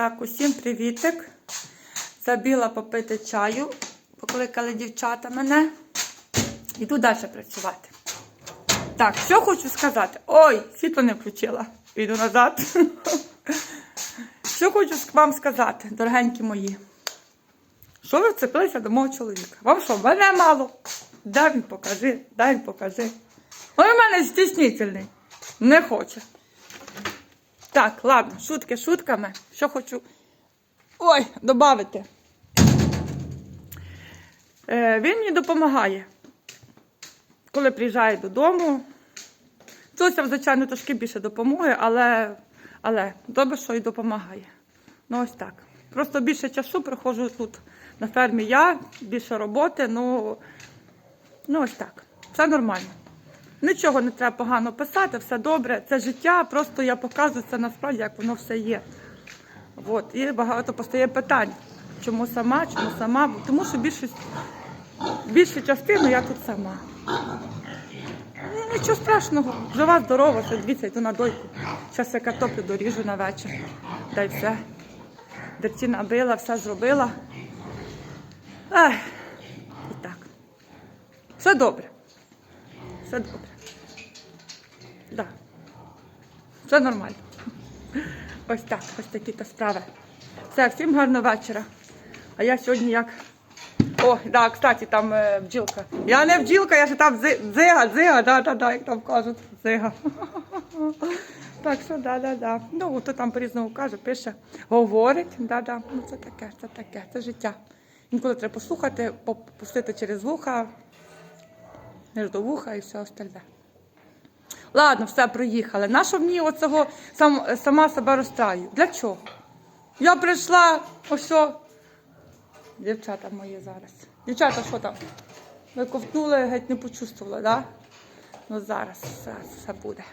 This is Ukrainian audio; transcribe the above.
Так, усім привітик. Забіла попити чаю. Покликали дівчата мене. Іду далі працювати. Так, що хочу сказати. Ой, світло не включила. Іду назад. Що хочу вам сказати, дорогенькі мої. Що ви вцепилися до мого чоловіка? Вам що, мене мало? Дай він покажи, дай він покажи. Ой, у мене стіснительний. Не хоче. Так, ладно, шутки шутками. Що хочу. Ой, додати. Е, він мені допомагає. Коли приїжджає додому. Тося, звичайно, трошки більше допомоги, але, але добре, що і допомагає. Ну, ось так. Просто більше часу проходжу тут на фермі я, більше роботи, ну, ну ось так. Все нормально. Нічого не треба погано писати, все добре. Це життя, просто я показую це насправді, як воно все є. От. І багато постає питань. Чому сама, чому сама? Тому що більшість, більшу частину я тут сама. Ну, нічого страшного. Жива, здорова, все, дивіться, йду на дойку. Зараз я картоплю доріжу на вечір. Дай все. Дерці набила, все зробила. Ех, і так. Все добре. Все добре. Да. Все нормально. Ось так, ось такі то справи. Все, всім гарного вечора. А я сьогодні як. О, да, кстати, там е, бджілка. Я не бджілка, я ще там зи- дзига, дзига, да, да, да, як там кажуть, дзига. Так що да, да, да. Ну, хто там по-різному каже, пише, говорить, да, да. Ну це таке, це таке, це життя. Інколи треба послухати, попустити через вуха, між до вуха і все остальне. Ладно, все, приїхали. Нащо мені оцього сам, сама себе розстраю? Для чого? Я прийшла, ось. Дівчата мої зараз. Дівчата, що там? Ви ковтнули, геть не почувствували, так? Да? Ну зараз все, все буде.